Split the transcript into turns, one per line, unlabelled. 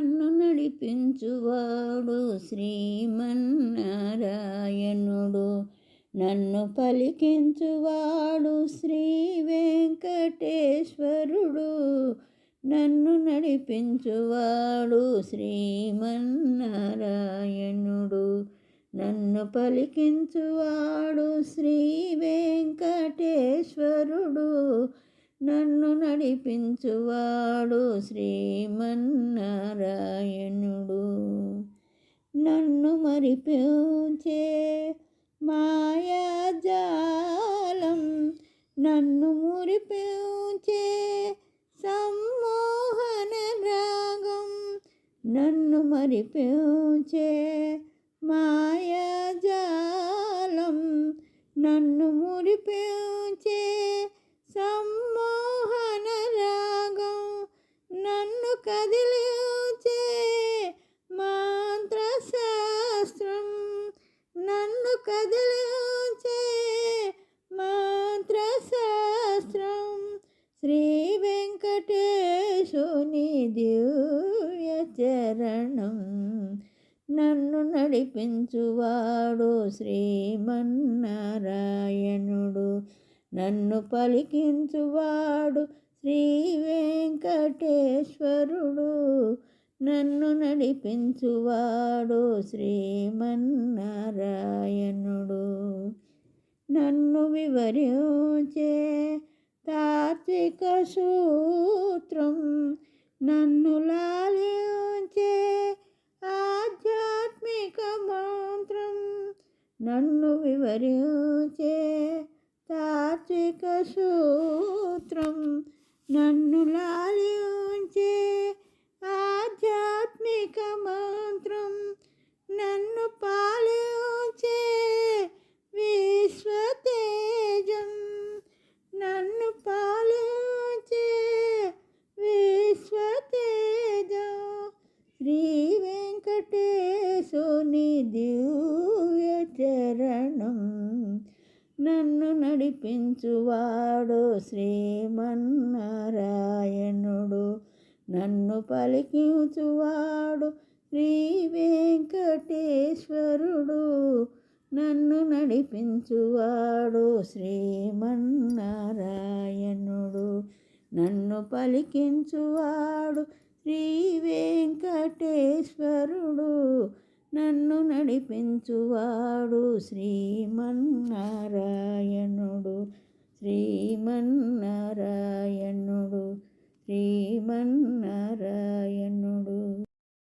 నన్ను నడిపించువాడు శ్రీమన్నారాయణుడు. నన్ను పలికించువాడు శ్రీ వెంకటేశ్వరుడు నన్ను నడిపించువాడు శ్రీమన్నారాయణుడు. నన్ను పలికించువాడు శ్రీ వెంకటేశ్వరుడు నన్ను నడిపించువాడు శ్రీమన్నారాయణుడు. నన్ను మరిపించే మాయాజాలం నన్ను మురిపించే సమ్మోహన రాగం నన్ను మరిపించే మాయాజాలం నన్ను మురిపించే సమ్మోహన రాగం నన్ను కదిలించే మంత్రశాస్త్రం నన్ను కదిలించే మంత్రశాస్త్రం శ్రీ వెంకటేశుని దివ్య చరణం నన్ను నడిపించువాడు శ్రీమన్నారాయణుడు. నన్ను పలికించువాడు శ్రీ వెంకటేశ్వరుడు. నన్ను నడిపించువాడు శ్రీమన్నారాయణుడు. నన్ను వివరించే తాత్విక సూత్రం నన్ను లాలించే ఆధ్యాత్మిక మంత్రం నన్ను వివరించే తాత్విక సూత్రం నన్ను లాలి ఉంచే ఆధ్యాత్మిక మంత్రం నన్ను పాలి ఉంచే విశ్వతేజం నన్ను పాలి ఉంచే విశ్వతేజం. శ్రీ వెంకటేశుని దివ్య చరణం నడిపించువాడు శ్రీమన్నారాయణుడు. నన్ను పలికించువాడు శ్రీ వెంకటేశ్వరుడు. నన్ను నడిపించువాడు శ్రీమన్నారాయణుడు. నన్ను పలికించువాడు శ్రీ నడిపించువాడు శ్రీమన్నారాయణుడు. శ్రీమన్నారాయణ